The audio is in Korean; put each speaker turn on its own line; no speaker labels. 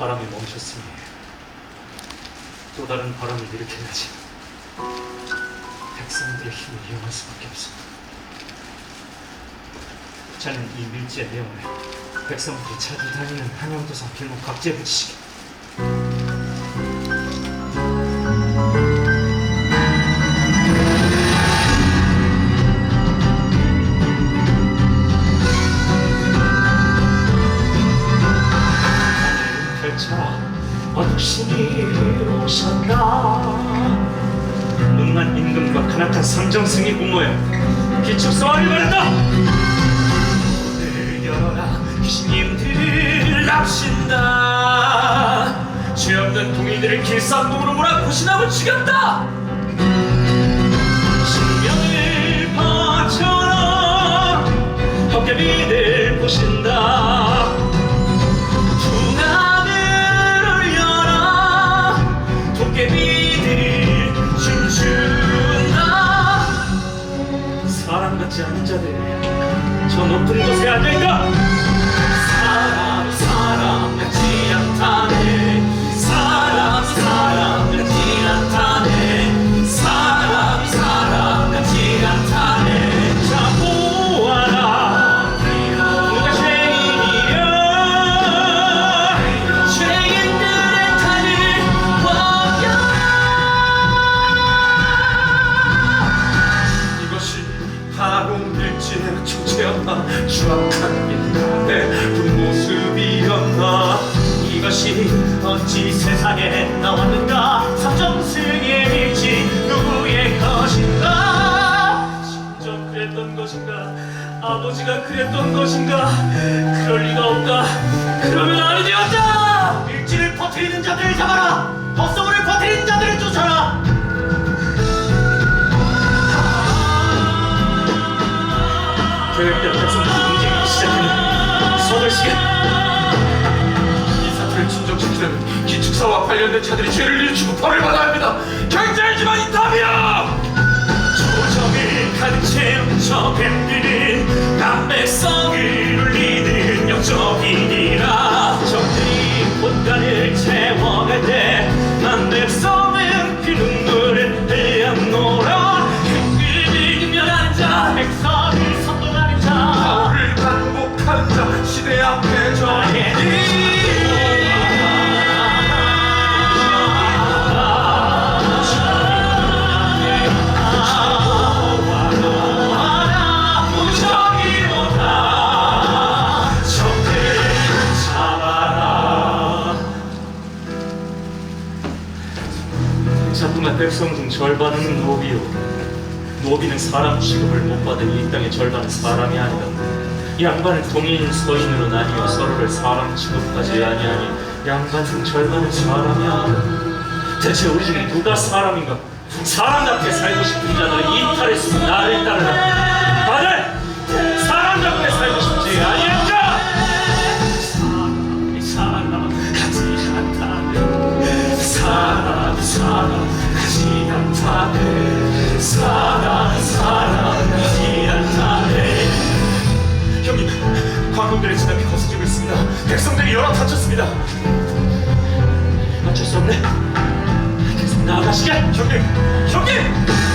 바람이 멈췄으니 또 다른 바람을 일으켜야지. 백성들의 힘을 이용할 수밖에 없어. 자는 이 밀지의 내용을 백성들이 자주 다니는 한양도성 길목 각지에 붙이시게. 펼쳐라 어둑신이 오셨나? 능한 임금과 가나탄 삼정승이 공모해 기축소환을 바란다! 문을 열어라 귀신님들을 납신다. 죄 없는 동의들을 길산봉으로 몰아 구신함을 죽였다. 신명을 바쳐 도깨비들이 춤춘다 사람 같지 않은 자들 저 높은 곳에 앉아있다
이것이
어찌 세상에 나왔는가? 삼정승의 밀지 누구의 것인가? 진정 그랬던 것인가? 아버지가 그랬던 것인가? 그럴 리가 없다. 그러면 아니 되었다 밀지를 퍼뜨리는 자들을 잡아라! 헛소문을 퍼뜨리는 자들을 쫓아라! 계획대로 백성들이 움직이기 시작하는
사태를 진정시키려면 기축사와 관련된 자들이 죄를 일으키고 벌을 받아야 합니다. 경찰지만 있다면
조정을 가득 채운 저 뱀들은 남백성을 울리는 역적이니라 적들이 곳간을 채워갈 때 남백성은 그 눈물을 흘렸노라. 흑bil을 면한 자 백성을 선동하는 자
바울을 반복하는 자 시대 앞에 저희
백성 중 절반은 노비요. 노비는 사람 취급을 못 받은 이 땅의 절반은 사람이 아니다. 이 양반은 동인 서인으로 나뉘어 서로를 사람 취급하지 아니하니 양반 중 절반은 사람이 아니다. 대체 우리 중에 누가 사람인가? 사람답게 살고 싶은 자들은 이탈했으 나를 따르라 않다네 사람이 사랑하지 않다네
형님 광동들의 진압이 거세지고 있습니다. 백성들이 열어 다쳤습니다.
어쩔 수 없네. 계속 나아가시게.
형님 형님!
자